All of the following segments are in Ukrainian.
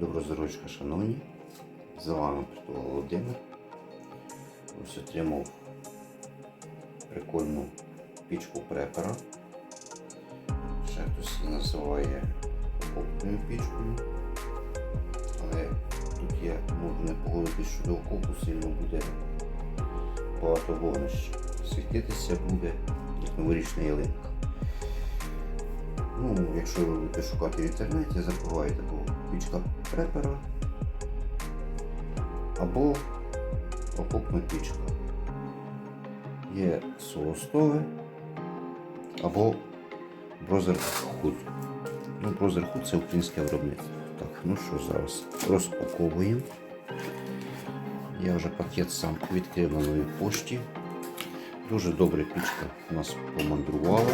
Добро здоров'ячка, шановні. З вами Притула Володимир. Ось отримав прикольну пічку препера. Ще хтось називає окопною пічкою. Але тут я можу не погодитись, що до окопу сильно буде багато вогнищ. Світитися буде, як новорічна ялинка. Ну, якщо ви будете шукати в інтернеті, забувайте або пічка препера або окопна пічка. Є солостове або Hood. Ну, Brother Hood це українське виробництво. Так, ну що зараз розпаковуємо. Я вже пакет сам відкрив на новій пошті. Дуже добре пічка у нас помандрувала.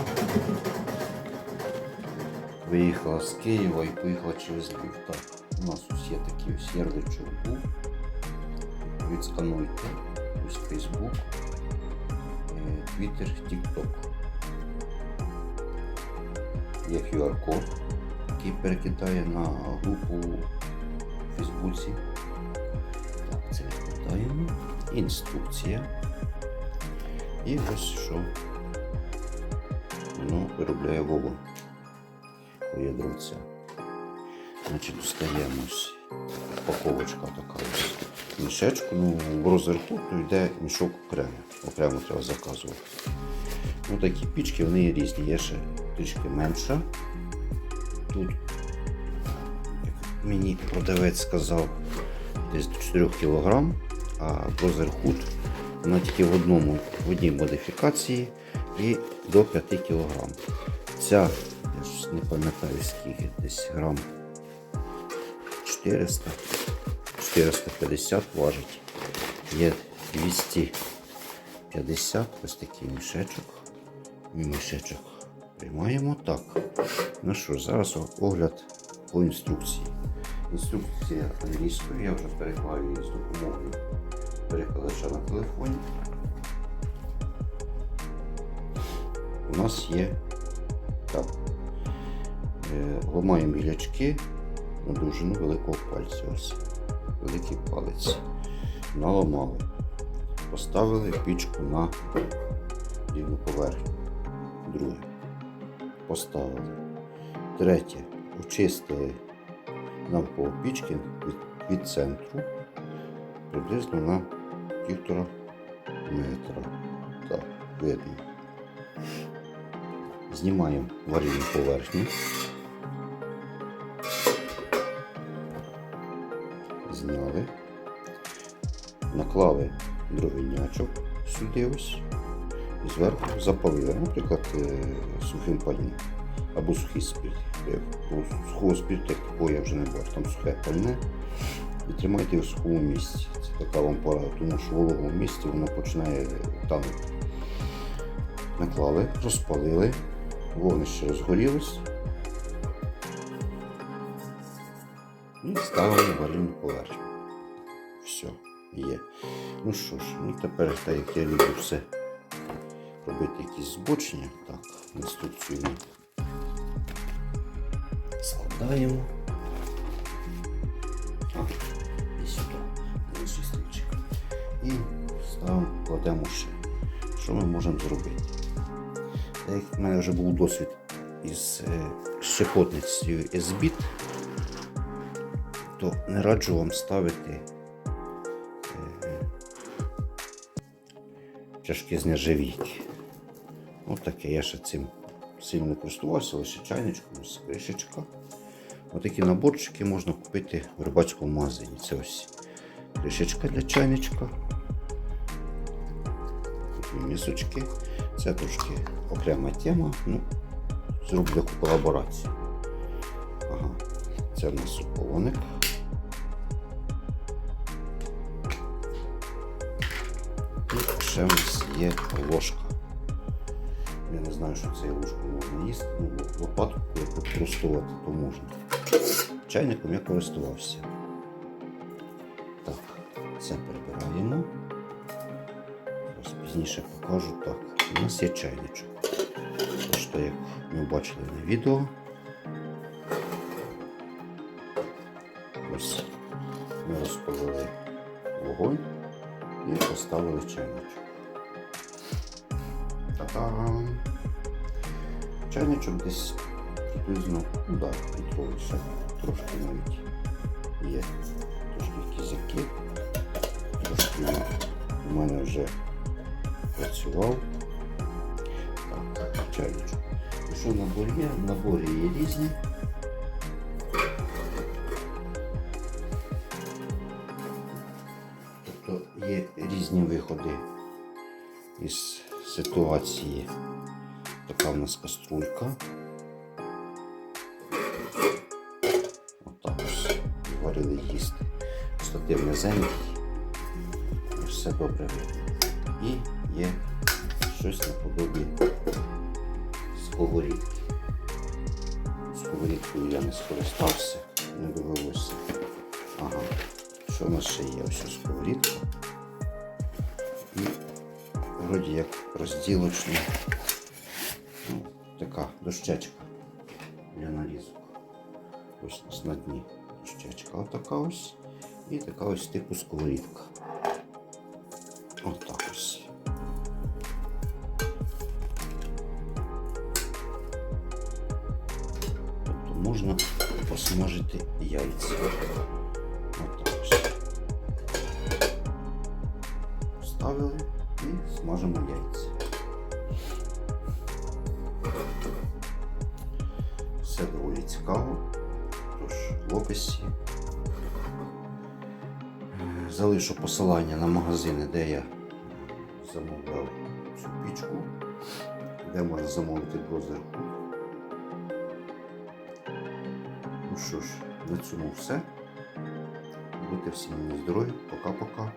Виїхала з Києва і поїхала через Львів. У нас ось є такий ось був. Відскануйте. Ось Facebook, е, Twitter, TikTok. Є QR-код, який перекидає на групу в Фейсбуці. Так, це відкладаємо. Інструкція. І ось що воно виробляє вогонь поєднуться. Значить, достаємо ось упаковочка така мішечку. Ну, в то йде мішок окремо. Окремо треба заказувати. Ну, такі пічки вони різні. Є ще трішки менша. Тут, як мені продавець сказав, десь до 4 кг, а Brother Hood вона тільки в одному, в одній модифікації і до 5 кг. Ця не пам'ятаю скільки, десь грам 400, 450 важить. Є 250, ось такий мішечок. Мішечок приймаємо так. Ну що, зараз огляд по інструкції. Інструкція англійською, я вже переклав її з допомогою перекладача на телефоні. У нас є так. Е, Ламаємо гілячки на довжину великого пальця. Ось. Великий палець. Наламали. Поставили пічку на рівну поверхню. Друге. Поставили. Третє. Очистили навколо пічки від, від центру приблизно на півтора метра. Так, видно. Знімаємо варільну поверхню. Зняли. Наклали дровинячок сюди ось. І зверху запалили, наприклад, е, сухим пальним. Або сухий спирт. Е, Сухого спирту як такого я вже не бачу. Там сухе пальне. І тримайте в сухому місці. Це така вам порада, тому що в вологому місці воно починає танути. Наклали, розпалили, вогнище розгорілось. І ставили варільну поверхню. Все, є. Ну що ж, ну тепер, так як я люблю все робити якісь збочення, так, інструкцію ми складаємо. І сюди, інший. І ставимо, кладемо ще. Що ми можемо зробити? Так як в мене вже був досвід із е, щепотницею SBIT, то не раджу вам ставити е, чашки з нержавійки. Ось таке, я ще цим сильно користувався, лише чайничком з кришечка. Отакі наборчики можна купити в рибацькому магазині. Це ось кришечка для чайничка. Місочки. Це трошки окрема тема. Ну, зроблю колаборацію. Ага. Це в нас суповник. Ще нас є ложка. Я не знаю, що цією ложкою можна їсти. Ну, лопатку використовувати, то можна. Чайником я користувався. Так, це прибираємо. Зараз пізніше покажу. Так, у нас є чайничок. Тож, то, як ми бачили на відео, Ось ми розпалили вогонь і поставили чайничок. Чайничок десь приблизно, ну да, літровий трошки навіть є. Трошки кізяки. Трошки у мене вже працював. Так, чайничок. І що набор є? В наборі є різні. Тобто є різні виходи із ситуації. Така в нас каструлька. Отак ось варили їсти. Штатив низенький. І все добре. І є щось наподобі сковорідки. Сковорідкою я не скористався, не довелося. Ага. Що у нас ще є? Ось сковорідка. Вроді як розділочна ну, така дощечка для нарізок. Ось на дні дощечка отака ось. І така ось типу сковорідка. Отак ось. Тобто можна посмажити яйця. Смажимо яйця. Все доволі цікаво. Тож в описі е, залишу посилання на магазини, де я замовляв цю пічку, де можна замовити брозерку. Ну що ж, на цьому все. Будьте всі мені здорові. Пока-пока.